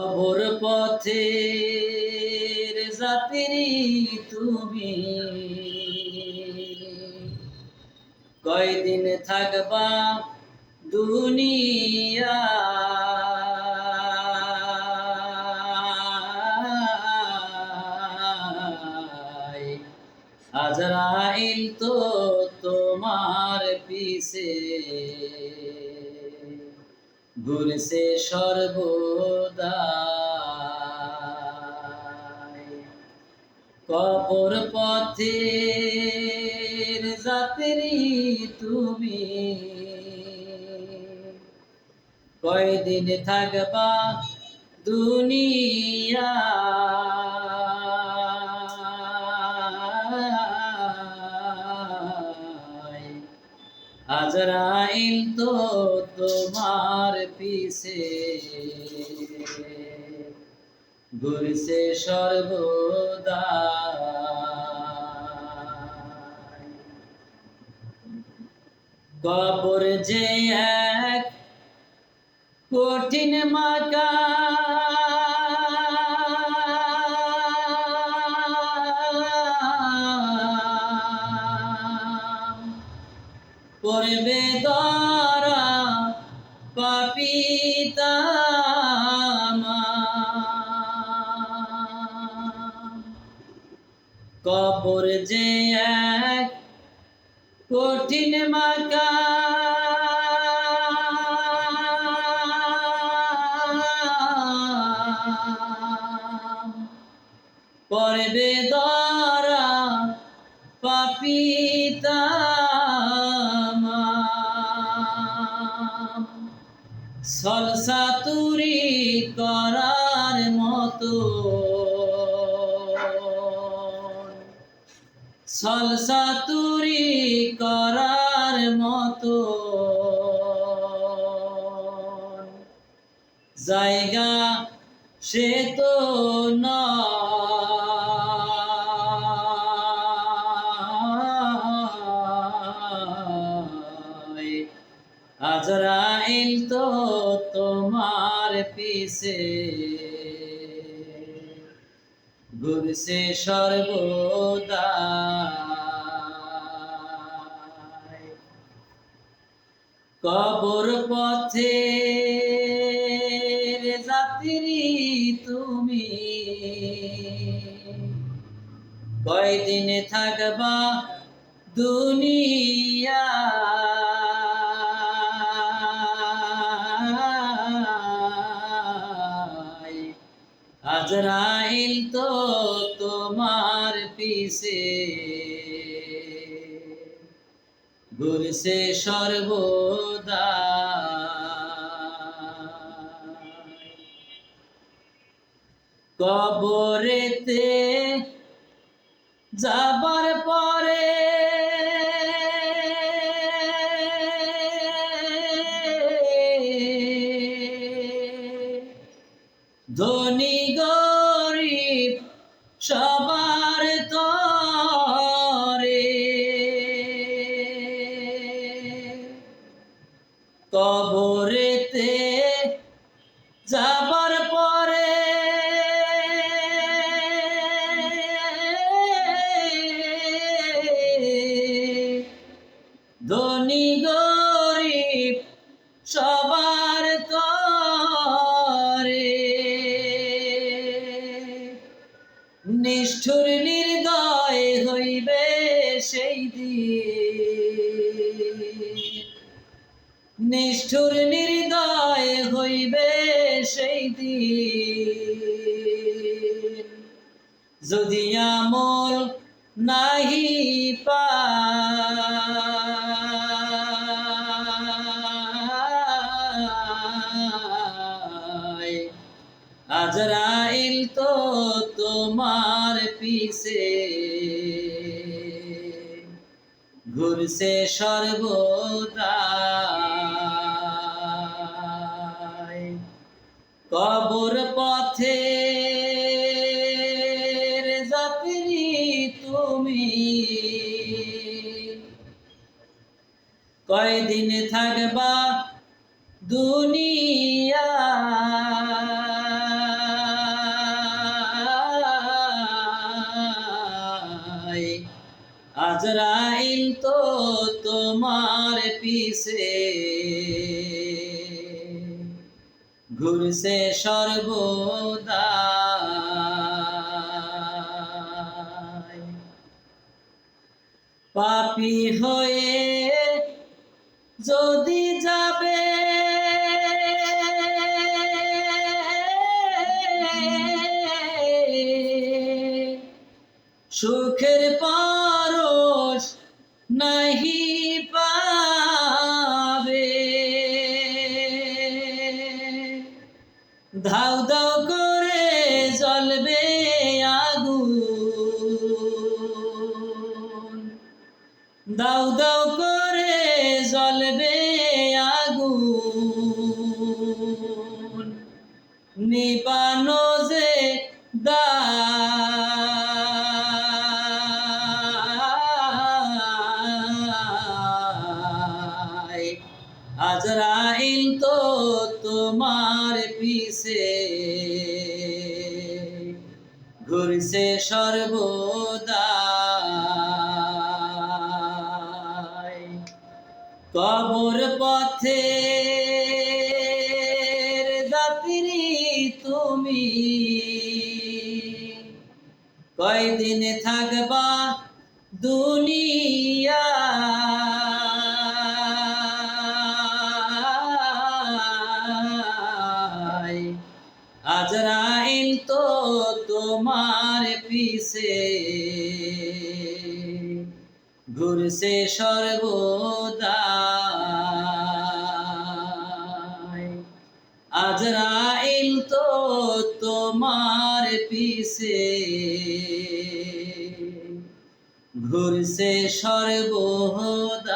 অবর পথে জাতিরি তুমি। কয়দিন থাকবা দুনিয়া ঘুরছে সর্বদা কবর পথের যাত্রী তুমি। কয়দিন থাকবা দুনিয়া আজরাইল তো তোমার পিছে। ঘুরছে সর্বদা। কবর যে এক কঠিন মাকা পড়বে দরা পাপিতা কবর যে এক কঠিন মাকা পড়বে দরা পাপিতা সলসাতুরি করার মতো সলসাতুরি করার মতো জায়গা সে তো নয় তোমার পিছে। ঘুরছে সর্বদা। কবর পথে যাত্রী তুমি। কয়দিন থাকবা দুনিয়া আজরাইল তো তোমার পিছে। ঘুরছে সর্বদা। কবরেতে যাবার পরে ধনী কবরেতে যাবার পরে ধনী গরিব সবার তরে নিষ্ঠুর নির্দয় হইবে সেই দিন। নিষ্ঠুর নির্দয় হইবে সেই দিন। যদি আমল নাহি পায় আজরাইল তো তোমার পিছে। ঘুরছে সর্বদা কবর পথে তুমি। কয়দিন থাকবা দুনিয়া? আজরাইল তো তোমার পিছে। ঘুরছে সর্বদা। পাপি হয়ে যদি ধাউ ধাউ করে জ্বলবে আগুন। দাউ দাউ করে জ্বলবে আগুন। নিবানো যে আজরাইল তো কবর পথে তুমি। কয়দিন থাকবা দুনিয়া ঘুরছে সর্বদা আজরাইল তো তোমার পিছে। ঘুরছে সর্বদা